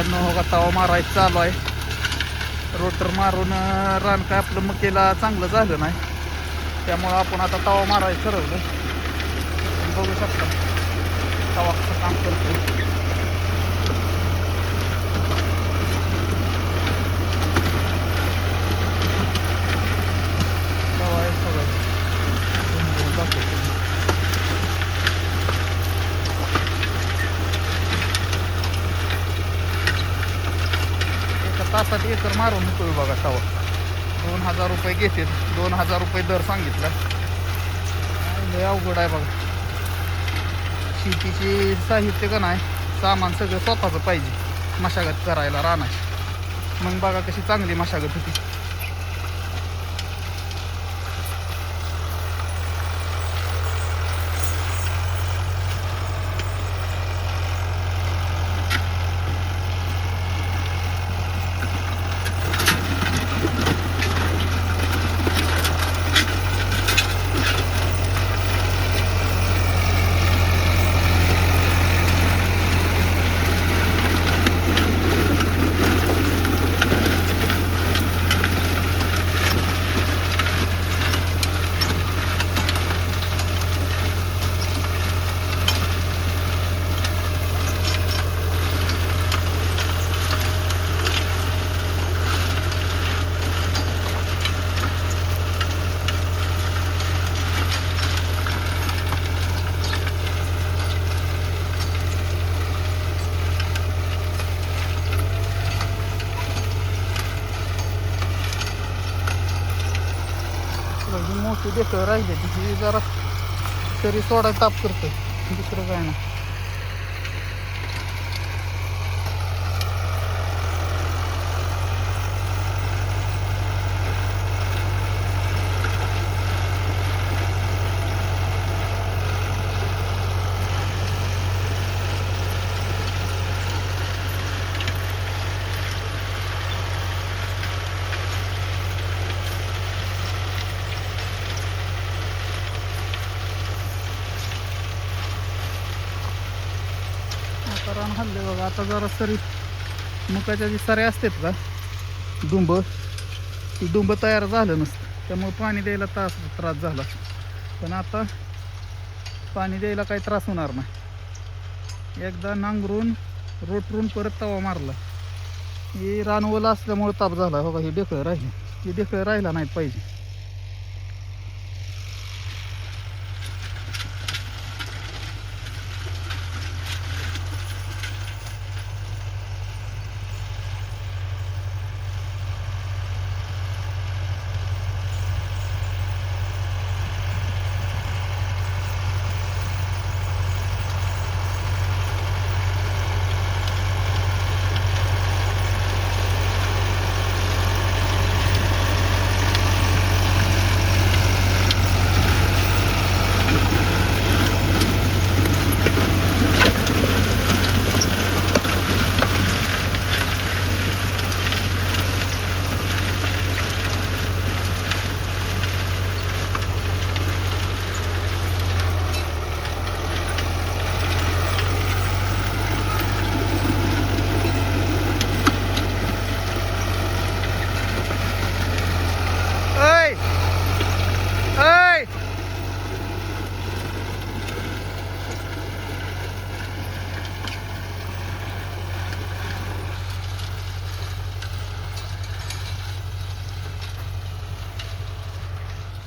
मित्रांनो हो का तवा मारायचं चालू आहे. रोटर मारून रान काय आपलं मकेला चांगलं झालं नाही. त्यामुळं आपण आता तवा मारायचं ठरवलं. बघू शकता तवा कसं काम करतो तवा आहे सगळं तुम्ही दाखवतो एका तासात एकर मारून होतोय बघा तवा दोन हजार रुपये घेते दोन हजार रुपये दर सांगितला. लय अवघड आहे बघा. शेतीची साहित्य का नाही सामान सगळं स्वतःचं पाहिजे. मशागत करायला राहणार. मग बघा कशी चांगली मशागत होती. ही देतो राहिले राहिली तिची जरा तरी सोडा ताप करतो दुसरं काय नाही आता रान हल्ले बघा. आता जरा सरी मुकाच्या जी सऱ्या असतात का डुंब ती डुंब तयार झालं नसतं. त्यामुळे पाणी द्यायला त्रास त्रास झाला. पण आता पाणी द्यायला काही त्रास होणार नाही. एकदा नांगरून रोटरून परत तवा मारला. हे रानवलं असल्यामुळे ताप झाला. हो का हे डेकळं राहिले. हे डेकळं राहिला नाहीत पाहिजे.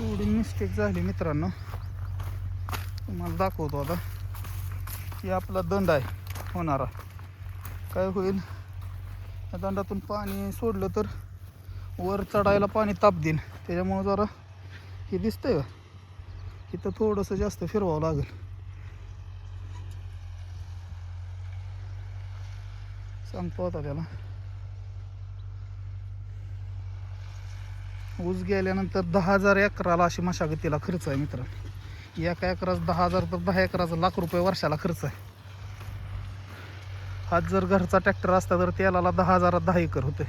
थोडी मिस्टेक झाली मित्रांनो. तुम्हाला दाखवतो आता. की आपला दंड आहे होणारा. काय होईल? या दंडातून पाणी सोडलं तर वर चढायला पाणी ताप देईन. त्याच्यामुळं जरा हे दिसतंय का? इथं थोडंसं जास्त फिरवावं लागेल. सांगतो आता त्याला. ऊस गेल्यानंतर दहा हजार एकराला अशी मशागतीला खर्च आहे मित्र. एका एकराचा दहा हजार तर दहा एकराचा लाख रुपये वर्षाला खर्च आहे. आज जर घरचा ट्रॅक्टर असता तर त्याला दहा हजारात दहा एकर होते.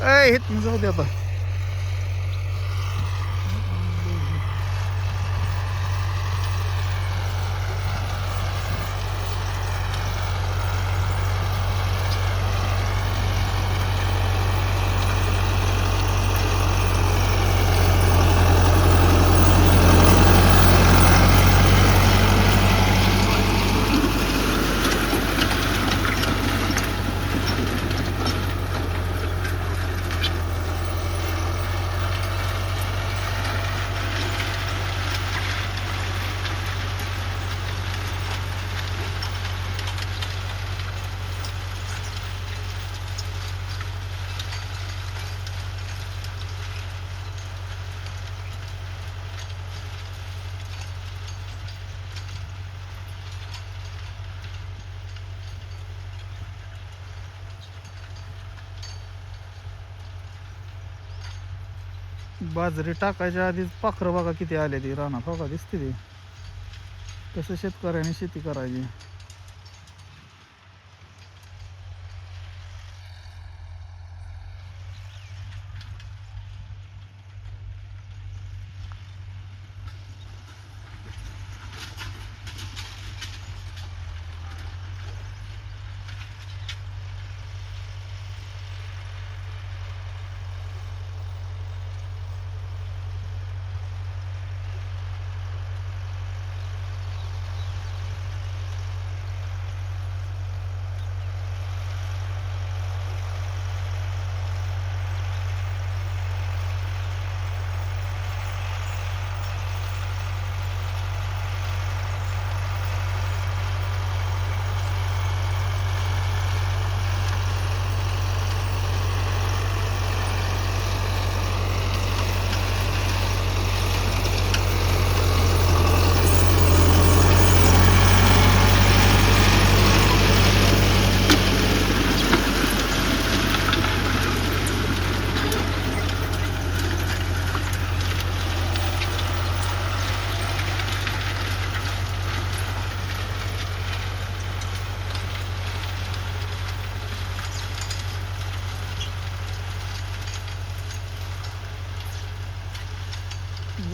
ए हेत जाऊ दे आता. बाजरी टाकायच्या आधीच पाखरं बघा किती आले ती रानात. हो का दिसते ती. तसं शेतकऱ्याने शेती करायची.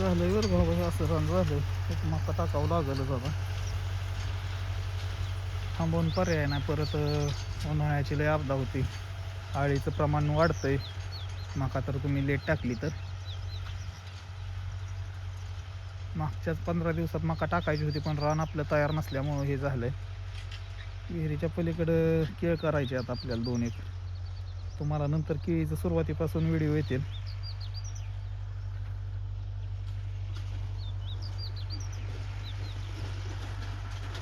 झालंय बरं बाबा असं रान झालंय. एक मका टाकावं लागेलच बाबा. थांबवून पर्याय नाही परत उन्हाळ्याची लय आपदा होती. आळीचं प्रमाण वाढतंय. मका तर तुम्ही लेट टाकली तर. मागच्याच पंधरा दिवसात मका टाकायची होती पण रान आपलं तयार नसल्यामुळं हे झालंय. विहिरीच्या पलीकडं केळ करायचे आता आपल्याला दोन एक. तुम्हाला नंतर केळीचं सुरुवातीपासून व्हिडिओ येतील.